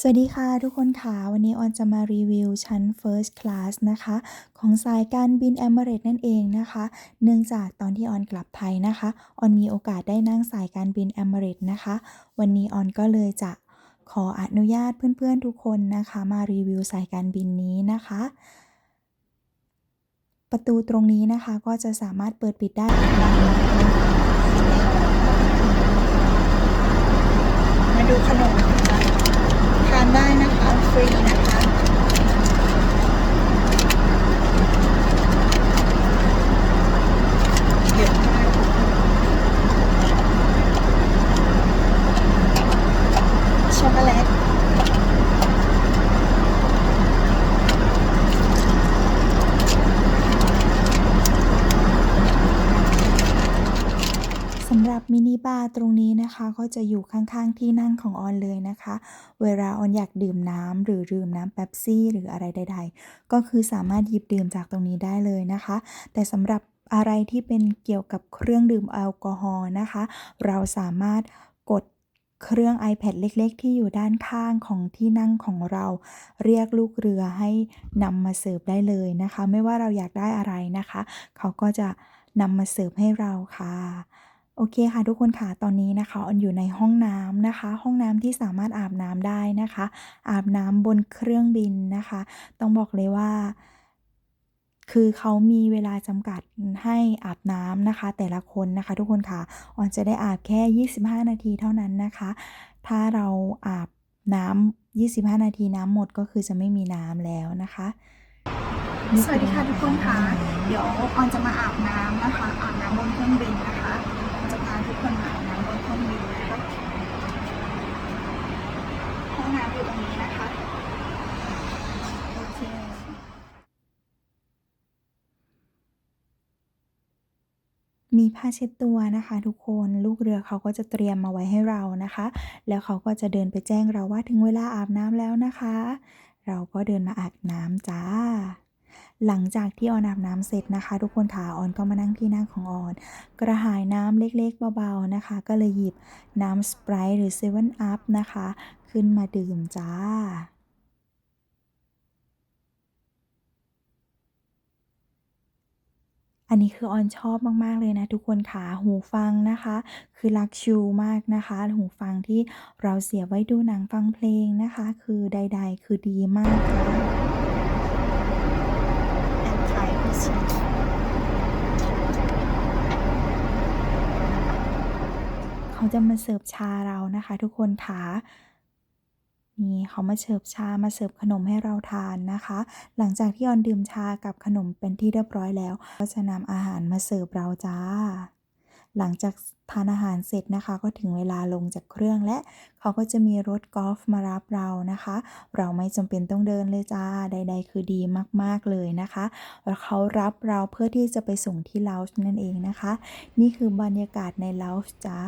สวัสดีค่ะทุกคนค่ะ วันนี้ออนจะมารีวิวชั้น First Class นะคะ ของสายการบิน e m i r a t e นั่นเองนะคะ เนื่องจากตอนที่ออนกลับไทยนะคะ ออนมีโอกาสได้นั่งสายการบิน e m i r a t e นะคะ วันนี้ออนก็เลยจะขออนุญาตเพื่อนๆทุกคนนะคะ มารีวิวสายการบินนี้นะคะ ประตูตรงนี้นะคะก็จะสามารถเปิดปิดได้อัตโนมัตินะคะ มาดูขนมค่ะทานได้นะคะฟรีนะคะเยอะมากช็อกโกแลตสำ หรับมินิบาร์ตรงนี้นะคะก็จะอยู่ข้างๆที่นั่งของออนเลยนะคะ เวลาออนอยากดื่มน้ำหรือดื่มน้ำเป๊ปซี่หรืออะไรใด ๆ ก็คือสามารถหยิบดื่มจากตรงนี้ได้เลยนะคะ แต่สำหรับอะไรที่เป็นเกี่ยวกับเครื่องดื่มแอลกอฮอล์นะคะ เราสามารถกดเครื่อง iPad เล็ก ๆ ที่อยู่ด้านข้างของที่นั่งของเรา เรียกลูกเรือให้นำมาเสิร์ฟได้เลยนะคะ ไม่ว่าเราอยากได้อะไรนะคะ เขาก็จะนำมาเสิร์ฟให้เราค่ะ โอเคค่ะทุกคนค่ะตอนนี้นะคะออนอยู่ในห้องน้ำนะคะ ห้องน้ำที่สามารถอาบน้ำได้นะคะ อาบน้ำบนเครื่องบินนะคะ ต้องบอกเลยว่า คือเขามีเวลาจำกัดให้อาบน้ำนะคะ แต่ละคนนะคะ ทุกคนค่ะออนจะได้อาบแค่ 25 นาทีเท่านั้นนะคะ ถ้าเราอาบน้ำ25 นาทีน้ำหมดก็คือจะไม่มีน้ำแล้วนะคะสวัสดีค่ะทุกคนค่ะ เดี๋ยวออนจะมาอาบน้ำนะคะ อาบน้ำบนเครื่องบินนะคะ ออนจะพาทุกคนมาอาบน้ำบนเครื่องบินนะคะห้องน้ำอยู่ตรงนี้นะคะโอเคมีผ้าเช็ดตัวนะคะทุกคนลูกเรือเขาก็จะเตรียมมาไว้ให้เรานะคะ แล้วเขาก็จะเดินไปแจ้งเราว่าถึงเวลาอาบน้ำแล้วนะคะ เราก็เดินมาอาบน้ำจ้า หลังจากที่ออนอาบน้ำเสร็จนะคะ ทุกคนค่ะออนก็มานั่งที่นั่งของออน กระหายน้ำเล็กๆเบาๆนะคะ ก็เลยหยิบน้ำสไปรท์หรือเซเว่นอัพนะคะ ขึ้นมาดื่มจ้าอันนี้คือออนชอบมาก ๆ เลยนะ ทุกคนค่ะหูฟังนะคะ คือลักชูมากนะคะ หูฟังที่เราเสียไว้ดูหนังฟังเพลงนะคะ คือใด ๆ คือดีมากค่ะ แอนไทพิชิ เขาจะมาเสิร์ฟชาเรานะคะ ทุกคนค่ะนี่เขามาเสิร์ฟชามาเสิร์ฟขนมให้เราทานนะคะ หลังจากที่ออนดื่มชากับขนมเป็นที่เรียบร้อยแล้ว ก็จะนำอาหารมาเสิร์ฟเราจ้า หลังจากทานอาหารเสร็จนะคะ ก็ถึงเวลาลงจากเครื่องและเขาก็จะมีรถกอล์ฟมารับเรานะคะ เราไม่จำเป็นต้องเดินเลยจ้าใด ๆ คือดีมากๆเลยนะคะแล้วเขารับเราเพื่อที่จะไปส่งที่เลาส์นั่นเองนะคะ นี่คือบรรยากาศในเลาส์จ้า